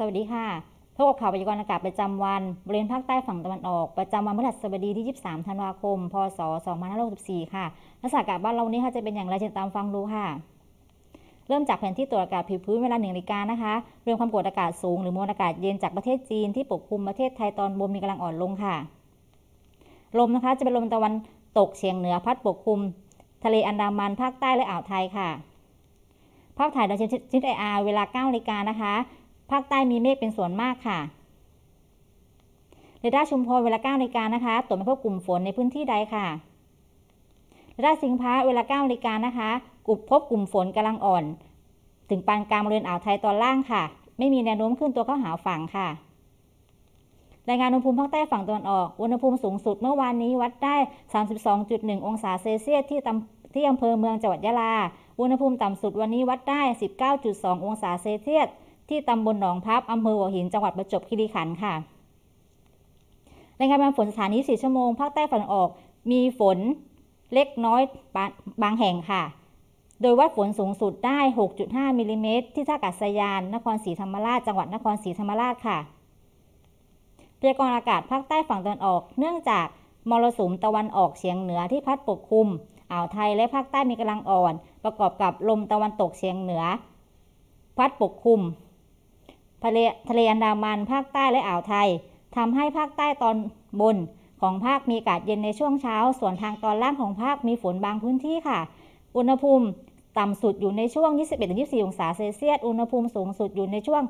สวัสดีค่ะพบกับข่าวพยากรณ์อากาศประจำวันบริเวณภาคใต้ฝั่งตะวันออก ประจำวันพฤหัสบดีที่ 23 ธันวาคม พศ 2564 ค่ะลักษณะอากาศบ้านเราวันนี้ค่ะจะเป็นอย่างไรเชิญตามฟังดูค่ะ เริ่มจากแผนที่ตรวจอากาศผิวพื้นเวลาหนึ่งนาฬิกานะคะเรื่องความกดอากาศสูงหรือมวลอากาศเย็นจากประเทศจีนที่ปกคลุมประเทศไทยตอนบนมีกำลังอ่อนลงค่ะ ลมนะคะจะเป็นลมตะวันตกเฉียงเหนือพัดปกคลุม ทะเลอันดามันภาคใต้และอ่าวไทยค่ะภาพถ่ายดาวเทียมชิดไออาร์เวลา9นาฬิกานะคะ ภาคใต้มีเมฆเป็นส่วนมากค่ะเรดาร์ชุมพรเวลา9นาฬิกานะคะตรวจไม่พบกลุ่มฝนในพื้นที่ใดค่ะเรดาร์สิงห์พระเวลา9นาฬิกานะคะกลุ่มพบกลุ่มฝนกำลังอ่อน ถึงปานกลางบริเวณอ่าวไทยตอนล่างค่ะ ไม่มีแนวโน้มขึ้นตัวเข้าหาฝั่งค่ะรายงานอุณหภูมิภาคใต้ฝั่งตะวันออก อุณหภูมิสูงสุดเมื่อวานนี้วัดได้ 32.1 องศาเซลเซียสที่ตำที่อำเภอเมืองจังหวัดยะลา อุณหภูมิต่ำสุดวันนี้วัดได้ 19.2 องศาเซลเซียส ที่ตำบลหนองพับอำเภอหัวหินจังหวัดประจวบคีรีขันธ์ค่ะรายงานการฝนสถานี4ชั่วโมงภาคใต้ฝั่งออก มีฝนเล็กน้อยบางแห่งค่ะ โดยวัดฝนสูงสุดได้ 6.5มิลลิเมตรที่ท่าอากาศยาน นครศรีธรรมราช จังหวัดนครศรีธรรมราชค่ะพยากรณ์อากาศภาคใต้ฝั่งตะวันออก เนื่องจากมรสุมตะวันออกเฉียงเหนือที่พัดปกคลุมอ่าวไทยและภาคใต้มีกำลังอ่อน ประกอบกับลมตะวันตกเฉียงเหนือ พัดปกคลุม ทะเลทะเลอันดามันภาคใต้และอ่าวไทยทำให้ภาคใต้ตอนบนของภาคมีอากาศเย็นในช่วงเช้า ส่วนทางตอนล่างของภาคมีฝนบางพื้นที่ค่ะ อุณหภูมิต่ำสุดอยู่ในช่วง 21-24 องศาเซลเซียส อุณหภูมิสูงสุดอยู่ในช่วง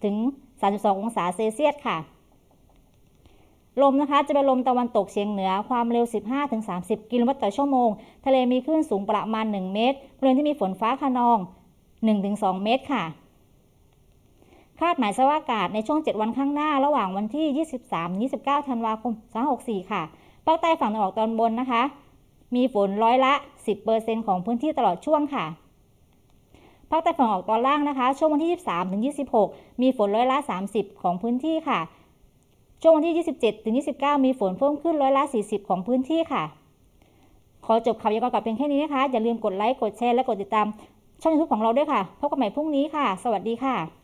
30-32 องศาเซลเซียสค่ะ ลมนะคะจะเป็นลมตะวันตกเฉียงเหนือ ความเร็ว 15-30 กิโลเมตรต่อชั่วโมง ทะเลมีคลื่นสูงประมาณ 1 เมตรบริเวณที่มีฝนฟ้าคะนอง 1-2 เมตรค่ะ คาดหมายสภาพอากาศในช่วง 7 วันข้างหน้า ระหว่างวันที่ 23-29 ธันวาคม 2564 ค่ะ ภาคใต้ฝั่งตะวันออกตอนบนนะคะ มีฝนร้อยละ 10%ของพื้นที่ตลอดช่วงค่ะ ภาคใต้ฝั่งออกตอนล่างนะคะ ช่วงวันที่ 23-26 มีฝนร้อยละ 30 ของพื้นที่ค่ะ ช่วงวันที่ 27-29 มีฝนเพิ่มขึ้นร้อยละ 40 ของพื้นที่ค่ะ ขอจบข่าวยากรกับเพียงแค่นี้นะคะ อย่าลืมกดไลค์ กดแชร์ และกดติดตามช่องยูทูบของเราด้วยค่ะ พบกันใหม่พรุ่งนี้ค่ะ สวัสดีค่ะ